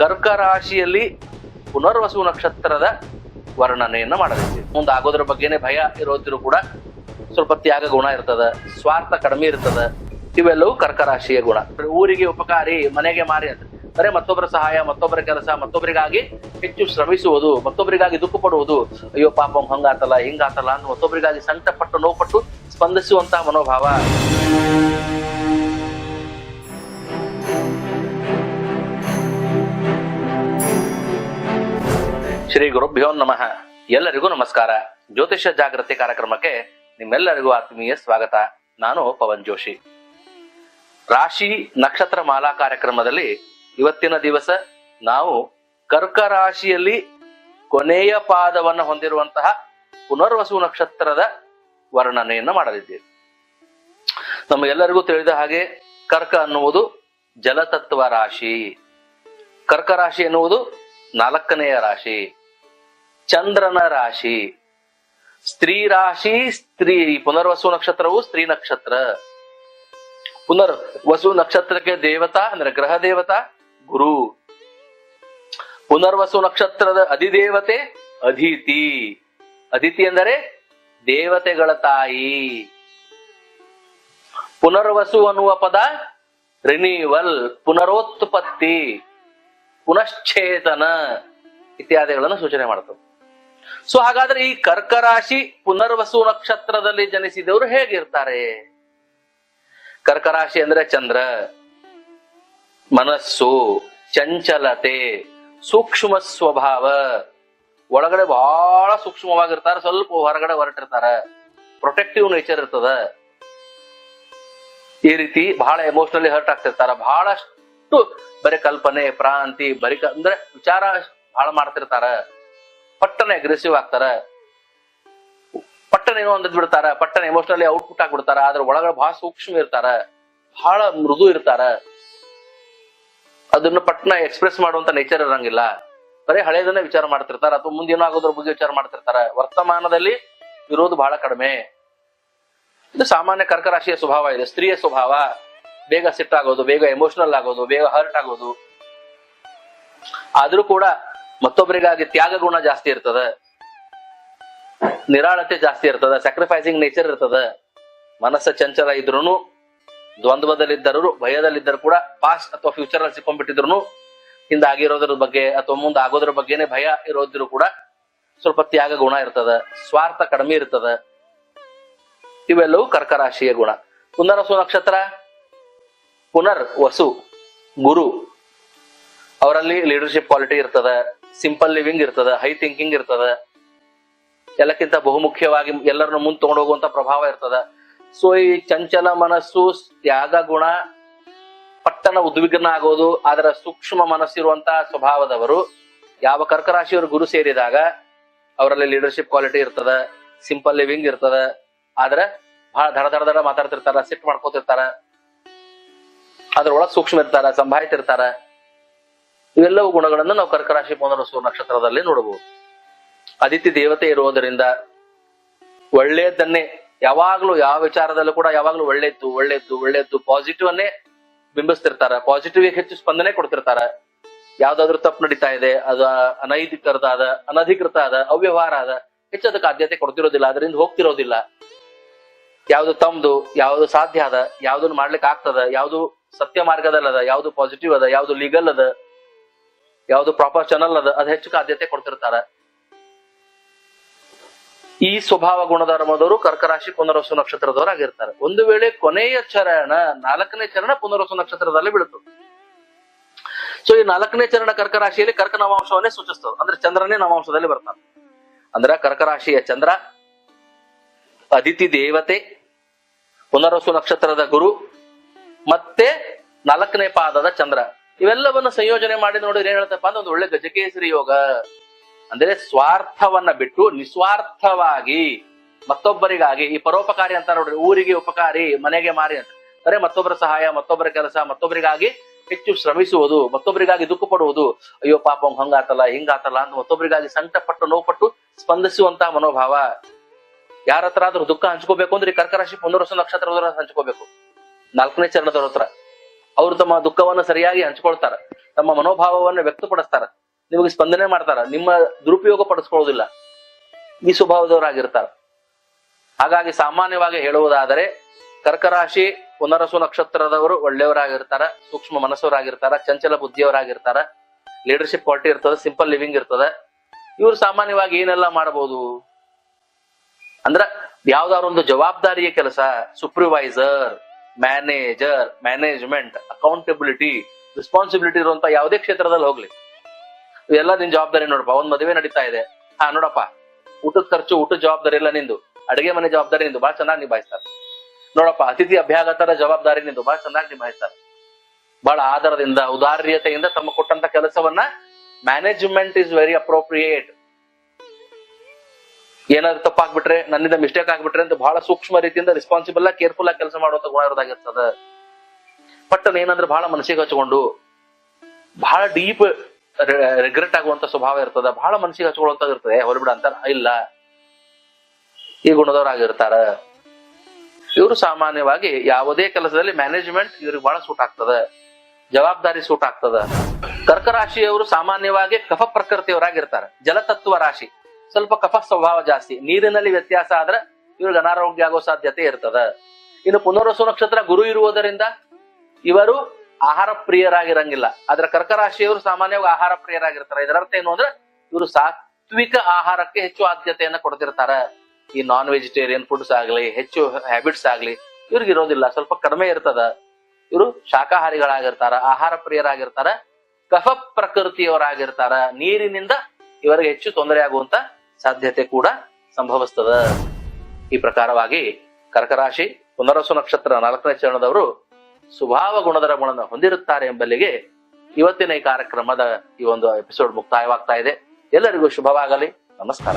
ಕರ್ಕ ರಾಶಿಯಲ್ಲಿ ಪುನರ್ವಸು ನಕ್ಷತ್ರದ ವರ್ಣನೆಯನ್ನ ಮಾಡಲಿದ್ದೀವಿ ಮುಂದೆ ಆಗೋದ್ರ ಬಗ್ಗೆನೇ ಭಯ ಇರೋದಿರು ಕೂಡ ಸ್ವಲ್ಪ ತ್ಯಾಗ ಗುಣ ಇರ್ತದ, ಸ್ವಾರ್ಥ ಕಡಿಮೆ ಇರ್ತದ, ಇವೆಲ್ಲವೂ ಕರ್ಕ ರಾಶಿಯ ಗುಣ. ಊರಿಗೆ ಉಪಕಾರಿ, ಮನೆಗೆ ಮಾರಿ ಅಂತ. ಅರೆ ಮತ್ತೊಬ್ಬರ ಸಹಾಯ ಮತ್ತೊಬ್ಬರ ಕೆಲಸ ಮತ್ತೊಬ್ಬರಿಗಾಗಿ ಹೆಚ್ಚು ಶ್ರಮಿಸುವುದು ಮತ್ತೊಬ್ಬರಿಗಾಗಿ ದುಃಖ ಪಡುವುದು, ಅಯ್ಯೋ ಪಾಪ ಹಂಗಾತಲ್ಲ, ಹಿಂಗಾತಲ್ಲ ಅಂತ ಮತ್ತೊಬ್ಬರಿಗಾಗಿ ಸಂಕಟ ಪಟ್ಟು ನೋವುಪಟ್ಟು ಸ್ಪಂದಿಸುವಂತಹ ಮನೋಭಾವ. ಶ್ರೀ ಗುರುಭ್ಯೋ ನಮಃ. ಎಲ್ಲರಿಗೂ ನಮಸ್ಕಾರ. ಜ್ಯೋತಿಷ್ಯ ಜಾಗೃತಿ ಕಾರ್ಯಕ್ರಮಕ್ಕೆ ನಿಮ್ಮೆಲ್ಲರಿಗೂ ಆತ್ಮೀಯ ಸ್ವಾಗತ. ನಾನು ಪವನ್ ಜೋಶಿ. ರಾಶಿ ನಕ್ಷತ್ರ ಮಾಲಾ ಕಾರ್ಯಕ್ರಮದಲ್ಲಿ ಇವತ್ತಿನ ದಿವಸ ನಾವು ಕರ್ಕ ರಾಶಿಯಲ್ಲಿ ಕೊನೆಯ ಪಾದವನ್ನು ಹೊಂದಿರುವಂತಹ ಪುನರ್ವಸು ನಕ್ಷತ್ರದ ವರ್ಣನೆಯನ್ನು ಮಾಡಲಿದ್ದೇವೆ. ನಮಗೆಲ್ಲರಿಗೂ ತಿಳಿದ ಹಾಗೆ ಕರ್ಕ ಅನ್ನುವುದು ಜಲತತ್ವ ರಾಶಿ. ಕರ್ಕ ರಾಶಿ ಎನ್ನುವುದು ನಾಲ್ಕನೆಯ ರಾಶಿ. ಚಂದ್ರನ ರಾಶಿ. ಸ್ತ್ರೀ ರಾಶಿ, ಸ್ತ್ರೀ ಪುನರ್ವಸು ನಕ್ಷತ್ರವು ಸ್ತ್ರೀ ನಕ್ಷತ್ರ. ಪುನರ್ ವಸು ನಕ್ಷತ್ರಕ್ಕೆ ದೇವತಾ ಅಂದ್ರೆ ಗ್ರಹ ದೇವತಾ, ಗುರು. ಪುನರ್ವಸು ನಕ್ಷತ್ರದ ಅಧಿದೇವತೆ ಅದಿತಿ. ಅದಿತಿ ಅಂದರೆ ದೇವತೆಗಳ ತಾಯಿ. ಪುನರ್ವಸು ಅನ್ನುವ ಪದ ರಿನೀವಲ್ ಪುನರೋತ್ಪತ್ತಿ, ಪುನಶ್ಚೇತನ ಇತ್ಯಾದಿಗಳನ್ನು ಸೂಚನೆ ಮಾಡ್ತವೆ ಸೊ ಹಾಗಾದ್ರೆ ಈ ಕರ್ಕ ರಾಶಿ ಪುನರ್ವಸು ನಕ್ಷತ್ರದಲ್ಲಿ ಜನಿಸಿದವರು ಹೇಗಿರ್ತಾರೆ? ಕರ್ಕ ರಾಶಿ ಅಂದ್ರೆ ಚಂದ್ರ, ಮನಸ್ಸು, ಚಂಚಲತೆ, ಸೂಕ್ಷ್ಮ ಸ್ವಭಾವ. ಒಳಗಡೆ ಬಹಳ ಸೂಕ್ಷ್ಮವಾಗಿರ್ತಾರೆ, ಸ್ವಲ್ಪ ಹೊರಗಡೆ ಹೊರಟಿರ್ತಾರ. ಪ್ರೊಟೆಕ್ಟಿವ್ ನೇಚರ್ ಇರ್ತದ. ಈ ರೀತಿ ಬಹಳ ಎಮೋಷನಲಿ ಹರ್ಟ್ ಆಗ್ತಿರ್ತಾರ. ಬಹಳಷ್ಟು ಬರೀ ಕಲ್ಪನೆ, ಪ್ರಾಂತಿ, ಬರೀ ಅಂದ್ರೆ ವಿಚಾರ ಬಹಳ ಮಾಡ್ತಿರ್ತಾರ. ಪಟ್ಟನೆ ಅಗ್ರೆಸಿವ್ ಆಗ್ತಾರ. ಪಟ್ಟಣ ಏನೋ ಅಂದ್ ಬಿಡ್ತಾರ, ಪಟ್ಟನೆ ಎಮೋಷನಲಿ ಔಟ್ಪುಟ್ ಆಗ್ಬಿಡ್ತಾರ ಅದ್ರ ಒಳಗಡೆ ಬಹಳ ಸೂಕ್ಷ್ಮ ಇರ್ತಾರ, ಬಹಳ ಮೃದು ಇರ್ತಾರ. ಅದನ್ನ ಪಟ್ಟಣ ಎಕ್ಸ್ಪ್ರೆಸ್ ಮಾಡುವಂತ ನೇಚರ್ ಇರಂಗಿಲ್ಲ. ಬರೀ ಹಳೇದನ್ನೇ ವಿಚಾರ ಮಾಡ್ತಿರ್ತಾರ, ಅಥವಾ ಮುಂದೆ ಏನೋ ಆಗೋದ್ರ ಬಗ್ಗೆ ವಿಚಾರ ಮಾಡ್ತಿರ್ತಾರ. ವರ್ತಮಾನದಲ್ಲಿ ಇರೋದು ಬಹಳ ಕಡಿಮೆ. ಇದು ಸಾಮಾನ್ಯ ಕರ್ಕ ರಾಶಿಯ ಸ್ವಭಾವ ಇದೆ, ಸ್ತ್ರೀಯ ಸ್ವಭಾವ. ಬೇಗ ಸಿಟ್ಟಾಗೋದು ಬೇಗ ಎಮೋಷನಲ್ ಆಗೋದು, ಬೇಗ ಹರ್ಟ್ ಆಗೋದು. ಆದ್ರೂ ಕೂಡ ಮತ್ತೊಬ್ಬರಿಗಾಗಿ ತ್ಯಾಗ ಗುಣ ಜಾಸ್ತಿ ಇರ್ತದ, ನಿರಾಳತೆ ಜಾಸ್ತಿ ಇರ್ತದ ಸ್ಯಾಕ್ರಿಫೈಸಿಂಗ್ ನೇಚರ್ ಇರ್ತದ, ಮನಸ್ಸ ಚಂಚಲ ಇದ್ರು ದ್ವಂದ್ವದಲ್ಲಿದ್ದರೂ ಭಯದಲ್ಲಿದ್ದರೂ ಕೂಡ ಪಾಸ್ಟ್ ಅಥವಾ ಫ್ಯೂಚರ್ ಅಲ್ಲಿ ಸಿಕ್ಕೊಂಡ್ಬಿಟ್ಟಿದ್ರು ಹಿಂದೆ ಆಗಿರೋದ್ರ ಬಗ್ಗೆ ಅಥವಾ ಮುಂದೆ ಆಗೋದ್ರ ಬಗ್ಗೆನೇ ಭಯ ಇರೋದ್ರು ಕೂಡ ಸ್ವಲ್ಪ ತ್ಯಾಗ ಗುಣ ಇರ್ತದ, ಸ್ವಾರ್ಥ ಕಡಿಮೆ ಇರ್ತದ. ಇವೆಲ್ಲವೂ ಕರ್ಕ ರಾಶಿಯ ಗುಣ. ಪುನರ್ವಸು ನಕ್ಷತ್ರ, ಪುನರ್ ವಸು, ಗುರು, ಅವರಲ್ಲಿ ಲೀಡರ್ಶಿಪ್ ಕ್ವಾಲಿಟಿ ಇರ್ತದ. ಸಿಂಪಲ್ ಲಿವಿಂಗ್ ಇರ್ತದ, ಹೈ ಥಿಂಕಿಂಗ್ ಇರ್ತದ. ಎಲ್ಲಕ್ಕಿಂತ ಬಹುಮುಖ್ಯವಾಗಿ ಎಲ್ಲರನ್ನು ಮುಂದೆ ತಗೊಂಡು ಹೋಗುವಂತ ಪ್ರಭಾವ ಇರ್ತದ. ಸೊ ಈ ಚಂಚಲ ಮನಸ್ಸು, ತ್ಯಾಗ ಗುಣ, ಪಟ್ಟಣ ಉದ್ವಿಗ್ನ ಆಗೋದು, ಅದರ ಸೂಕ್ಷ್ಮ ಮನಸ್ಸಿರುವಂತಹ ಸ್ವಭಾವದವರು, ಯಾವ ಕರ್ಕ ರಾಶಿಯವರು ಗುರು ಸೇರಿದಾಗ ಅವರಲ್ಲಿ ಲೀಡರ್ಶಿಪ್ ಕ್ವಾಲಿಟಿ ಇರ್ತದ, ಸಿಂಪಲ್ ಲಿವಿಂಗ್ ಇರ್ತದ. ಆದ್ರೆ ಬಹಳ ದಡ ದಡ ದಡ ಮಾತಾಡ್ತಿರ್ತಾರ ಸಿಟ್ ಮಾಡ್ಕೋತಿರ್ತಾರ. ಅದ್ರೊಳಗ್ ಸೂಕ್ಷ್ಮ ಇರ್ತಾರ, ಸಂಭಾಯಿತಿರ್ತಾರ. ಇವೆಲ್ಲವೂ ಗುಣಗಳನ್ನು ನಾವು ಕರ್ಕ ರಾಶಿ ಪುನರ್ವಸು ನಕ್ಷತ್ರದಲ್ಲಿ ನೋಡಬಹುದು. ಅದಿತಿ ದೇವತೆ ಇರುವುದರಿಂದ ಒಳ್ಳೆಯದನ್ನೇ ಯಾವಾಗ್ಲೂ ಯಾವ ವಿಚಾರದಲ್ಲೂ ಕೂಡ ಯಾವಾಗ್ಲೂ ಒಳ್ಳೆಯದ್ದು ಒಳ್ಳೇದ್ದು ಒಳ್ಳೇದ್ದು ಪಾಸಿಟಿವ್ ಅನ್ನೇ ಬಿಂಬಿಸ್ತಿರ್ತಾರ. ಪಾಸಿಟಿವ್ ಹೆಚ್ಚು ಸ್ಪಂದನೆ ಕೊಡ್ತಿರ್ತಾರ. ಯಾವ್ದಾದ್ರು ತಪ್ಪು ನಡೀತಾ ಇದೆ, ಅದು ಅನೈತಿಕರದ ಅದ ಅನಧಿಕೃತ ಅದ ಅವ್ಯವಹಾರ ಅದ ಹೆಚ್ಚು ಅದಕ್ಕೆ ಆದ್ಯತೆ ಕೊಡ್ತಿರೋದಿಲ್ಲ, ಅದರಿಂದ ಹೋಗ್ತಿರೋದಿಲ್ಲ. ಯಾವ್ದು ತಮ್ದು, ಯಾವ್ದು ಸಾಧ್ಯ ಅದ, ಯಾವ್ದನ್ನ ಮಾಡ್ಲಿಕ್ಕೆ ಆಗ್ತದ ಯಾವ್ದು ಸತ್ಯ ಮಾರ್ಗದಲ್ಲದ, ಯಾವ್ದು ಪಾಸಿಟಿವ್ ಅದ, ಯಾವ್ದು ಲೀಗಲ್ ಅದ ಯಾವ್ದು ಪ್ರಾಪರ್ ಚಾನಲ್ ಅದ, ಅದ್ ಹೆಚ್ಚು ಆದ್ಯತೆ ಕೊಡ್ತಿರ್ತಾರ. ಈ ಸ್ವಭಾವ ಗುಣಧರ್ಮದವರು ಕರ್ಕರಾಶಿ ಪುನರ್ವಸು ನಕ್ಷತ್ರದವರಾಗಿರ್ತಾರೆ ಒಂದು ವೇಳೆ ಕೊನೆಯ ಚರಣ, ನಾಲ್ಕನೇ ಚರಣ ಪುನರ್ವಸು ನಕ್ಷತ್ರದಲ್ಲಿ ಬೀಳುತ್ತದೆ ಸೊ ಈ ನಾಲ್ಕನೇ ಚರಣ ಕರ್ಕರಾಶಿಯಲ್ಲಿ ಕರ್ಕ ನವಾಂಶವನ್ನೇ ಸೂಚಿಸ್ತದೆ ಅಂದ್ರೆ ಚಂದ್ರನೇ ನವಾಂಶದಲ್ಲಿ ಬರ್ತಾನೆ. ಅಂದ್ರೆ ಕರ್ಕರಾಶಿಯ ಚಂದ್ರ, ಅದಿತಿ ದೇವತೆ, ಪುನರ್ವಸು ನಕ್ಷತ್ರದ ಗುರು, ಮತ್ತೆ ನಾಲ್ಕನೇ ಪಾದದ ಚಂದ್ರ. ಇವೆಲ್ಲವನ್ನ ಸಂಯೋಜನೆ ಮಾಡಿ ನೋಡಿದ್ರೆ ಏನ್ ಹೇಳ್ತಪ್ಪ ಅಂದ್ರೆ ಒಂದು ಒಳ್ಳೆ ಗಜಕೇಸರಿ ಯೋಗ. ಅಂದ್ರೆ ಸ್ವಾರ್ಥವನ್ನ ಬಿಟ್ಟು ನಿಸ್ವಾರ್ಥವಾಗಿ ಮತ್ತೊಬ್ಬರಿಗಾಗಿ, ಈ ಪರೋಪಕಾರಿ ಅಂತ ನೋಡ್ರಿ ಊರಿಗೆ ಉಪಕಾರಿ, ಮನೆಗೆ ಮಾರಿ ಅಂತ. ಅಂದ್ರೆ ಮತ್ತೊಬ್ಬರ ಸಹಾಯ, ಮತ್ತೊಬ್ಬರ ಕೆಲಸ, ಮತ್ತೊಬ್ಬರಿಗಾಗಿ ಹೆಚ್ಚು ಶ್ರಮಿಸುವುದು, ಮತ್ತೊಬ್ಬರಿಗಾಗಿ ದುಃಖ ಪಡುವುದು. ಅಯ್ಯೋ ಪಾಪ ಹಂಗಾತಲ್ಲ, ಹಿಂಗಾತಲ್ಲ ಅಂತ ಮತ್ತೊಬ್ಬರಿಗಾಗಿ ಸಂಕಟ ಪಟ್ಟು ನೋವುಪಟ್ಟು ಸ್ಪಂದಿಸುವಂತಹ ಮನೋಭಾವ. ಯಾರ ಹತ್ರ ಆದ್ರೂ ದುಃಖ ಹಂಚ್ಕೋಬೇಕು ಅಂದ್ರೆ ಕರ್ಕರಾಶಿ ಪುನರ್ವಸ ರಾಶಿ ಪುನರ್ವಸು ನಕ್ಷತ್ರದವರ ಹಂಚ್ಕೋಬೇಕು. ನಾಲ್ಕನೇ ಚರಣದವ್ರ ಹತ್ರ. ಅವರು ತಮ್ಮ ದುಃಖವನ್ನು ಸರಿಯಾಗಿ ಹಂಚ್ಕೊಳ್ತಾರ, ತಮ್ಮ ಮನೋಭಾವವನ್ನು ವ್ಯಕ್ತಪಡಿಸ್ತಾರ, ನಿಮಗೆ ಸ್ಪಂದನೆ ಮಾಡ್ತಾರ, ನಿಮ್ಮ ದುರುಪಯೋಗ ಪಡಿಸ್ಕೊಳ್ಳೋದಿಲ್ಲ, ಈ ಸ್ವಭಾವದವರಾಗಿರ್ತಾರ. ಹಾಗಾಗಿ ಸಾಮಾನ್ಯವಾಗಿ ಹೇಳುವುದಾದರೆ, ಕರ್ಕರಾಶಿ ಪುನರಸು ನಕ್ಷತ್ರದವರು ಒಳ್ಳೆಯವರಾಗಿರ್ತಾರ, ಸೂಕ್ಷ್ಮ ಮನಸ್ಸವರಾಗಿರ್ತಾರ, ಚಂಚಲ ಬುದ್ಧಿಯವರಾಗಿರ್ತಾರ ಲೀಡರ್ಶಿಪ್ ಕ್ವಾಲಿಟಿ ಇರ್ತದ ಸಿಂಪಲ್ ಲಿವಿಂಗ್ ಇರ್ತದ. ಇವರು ಸಾಮಾನ್ಯವಾಗಿ ಏನೆಲ್ಲ ಮಾಡಬಹುದು ಅಂದ್ರ ಯಾವ್ದಾದ್ರು ಒಂದು ಜವಾಬ್ದಾರಿಯ ಕೆಲಸ supervisor manager management accountability responsibility ಇರುವಂತ ಯಾವುದೇ ಕ್ಷೇತ್ರದಲ್ಲಿ ಹೋಗ್ಲಿ. ಇವೆಲ್ಲ ನಿನ್ ಜವಾಬ್ದಾರಿ ನೋಡಪ್ಪ, ಒಂದ್ ಮದುವೆ ನಡೀತಾ ಇದೆ. ಹಾ, ನೋಡಪ್ಪ. ಊಟದ ಖರ್ಚು, ಊಟದ ಜವಾಬ್ದಾರಿ ಎಲ್ಲ ನಿಂದು. ಅಡಿಗೆ ಮನೆ ಜವಾಬ್ದಾರಿ ನಿಂದು ಬಹಳ ಚೆನ್ನಾಗಿ ನಿಭಾಯಿಸ್ತಾರೆ. ನೋಡಪ್ಪ, ಅತಿಥಿ ಅಭ್ಯಾಗತರ ಜವಾಬ್ದಾರಿ ನಿಂದು ಬಹಳ ಚೆನ್ನಾಗಿ ನಿಭಾಯಿಸ್ತಾರೆ. ಬಹಳ ಆಧಾರದಿಂದ, ಉದಾರ್ಯತೆಯಿಂದ ತಮ್ಮ ಕೊಟ್ಟಂತ ಕೆಲಸವನ್ನ ಮ್ಯಾನೇಜ್ಮೆಂಟ್ ಇಸ್ ವೆರಿ ಅಪ್ರೋಪ್ರಿಯೇಟ್ ಏನಾದ್ರು ತಪ್ಪಾಗ್ಬಿಟ್ರೆ, ನನ್ನಿಂದ ಮಿಸ್ಟೇಕ್ ಆಗ್ಬಿಟ್ರೆ ಅಂತ ಬಹಳ ಸೂಕ್ಷ್ಮ ರೀತಿಯಿಂದ ರೆಸ್ಪಾನ್ಸಿಬಲ್ ಆಗಿ ಕೇರ್ಫುಲ್ ಆಗಿ ಕೆಲಸ ಮಾಡುವಂತ ಗುಣ ಇರೋದಾಗಿರ್ತದ. ಪಟ್ಟನ್ ಏನಂದ್ರೆ ಬಹಳ ಮನಸ್ಸಿಗೆ ಹಚ್ಕೊಂಡು, ಬಹಳ ಡೀಪ್ ರಿಗ್ರೆಟ್ ಆಗುವಂತ ಸ್ವಭಾವ ಇರ್ತದ. ಬಹಳ ಮನಸ್ಸಿಗೆ ಹಚ್ಕೊಳ್ಳುವಂತ ಇರ್ತದೆ. ಹೊರಬಿಡ ಅಂತ. ಇಲ್ಲ. ಈ ಗುಣದವರಾಗಿರ್ತಾರ. ಇವರು ಸಾಮಾನ್ಯವಾಗಿ ಯಾವುದೇ ಕೆಲಸದಲ್ಲಿ ಮ್ಯಾನೇಜ್ಮೆಂಟ್ ಇವ್ರಿಗೆ ಬಹಳ ಸೂಟ್ ಆಗ್ತದ. ಜವಾಬ್ದಾರಿ ಸೂಟ್ ಆಗ್ತದ. ಕರ್ಕ ರಾಶಿಯವರು ಸಾಮಾನ್ಯವಾಗಿ ಕಫ ಪ್ರಕೃತಿಯವರಾಗಿರ್ತಾರೆ ಜಲತತ್ವ ರಾಶಿ. ಸ್ವಲ್ಪ ಕಫ ಸ್ವಭಾವ ಜಾಸ್ತಿ, ನೀರಿನಲ್ಲಿ ವ್ಯತ್ಯಾಸ ಆದ್ರೆ ಇವ್ರಿಗೆ ಅನಾರೋಗ್ಯ ಆಗೋ ಸಾಧ್ಯತೆ ಇರ್ತದ. ಇನ್ನು ಪುನರ್ವಸು ನಕ್ಷತ್ರ ಗುರು ಇರುವುದರಿಂದ ಇವರು ಆಹಾರ ಪ್ರಿಯರಾಗಿರಂಗಿಲ್ಲ. ಆದ್ರೆ ಕರ್ಕ ರಾಶಿಯವರು ಸಾಮಾನ್ಯವಾಗಿ ಆಹಾರ ಪ್ರಿಯರಾಗಿರ್ತಾರೆ. ಇದರರ್ಥ ಏನು ಅಂದ್ರೆ ಇವರು ಸಾತ್ವಿಕ ಆಹಾರಕ್ಕೆ ಹೆಚ್ಚು ಆದ್ಯತೆಯನ್ನು ಕೊಡ್ತಿರ್ತಾರ. ಈ ನಾನ್ ವೆಜಿಟೇರಿಯನ್ ಫುಡ್ಸ್ ಆಗ್ಲಿ, ಹೆಚ್ಚು ಹ್ಯಾಬಿಟ್ಸ್ ಆಗ್ಲಿ ಇವ್ರಿಗೆ ಇರೋದಿಲ್ಲ. ಸ್ವಲ್ಪ ಕಡಿಮೆ ಇರ್ತದ. ಇವರು ಶಾಖಾಹಾರಿಗಳಾಗಿರ್ತಾರ, ಆಹಾರ ಪ್ರಿಯರಾಗಿರ್ತಾರ ಕಫ ಪ್ರಕೃತಿಯವರಾಗಿರ್ತಾರ ನೀರಿನಿಂದ ಇವರಿಗೆ ಹೆಚ್ಚು ತೊಂದರೆ ಆಗುವಂತ ಸಾಧ್ಯತೆ ಕೂಡ ಸಂಭವಿಸ್ತದ. ಈ ಪ್ರಕಾರವಾಗಿ ಕರ್ಕರಾಶಿ ಪುನರಸು ನಕ್ಷತ್ರ ನಾಲ್ಕನೇ ಚರಣದವರು ಸ್ವಭಾವ ಗುಣದರ ಗುಣವನ್ನು ಹೊಂದಿರುತ್ತಾರೆ ಎಂಬಲ್ಲಿಗೆ ಇವತ್ತಿನ ಈ ಕಾರ್ಯಕ್ರಮದ ಈ ಒಂದು ಎಪಿಸೋಡ್ ಮುಕ್ತಾಯವಾಗ್ತಾ ಇದೆ. ಎಲ್ಲರಿಗೂ ಶುಭವಾಗಲಿ. ನಮಸ್ಕಾರ.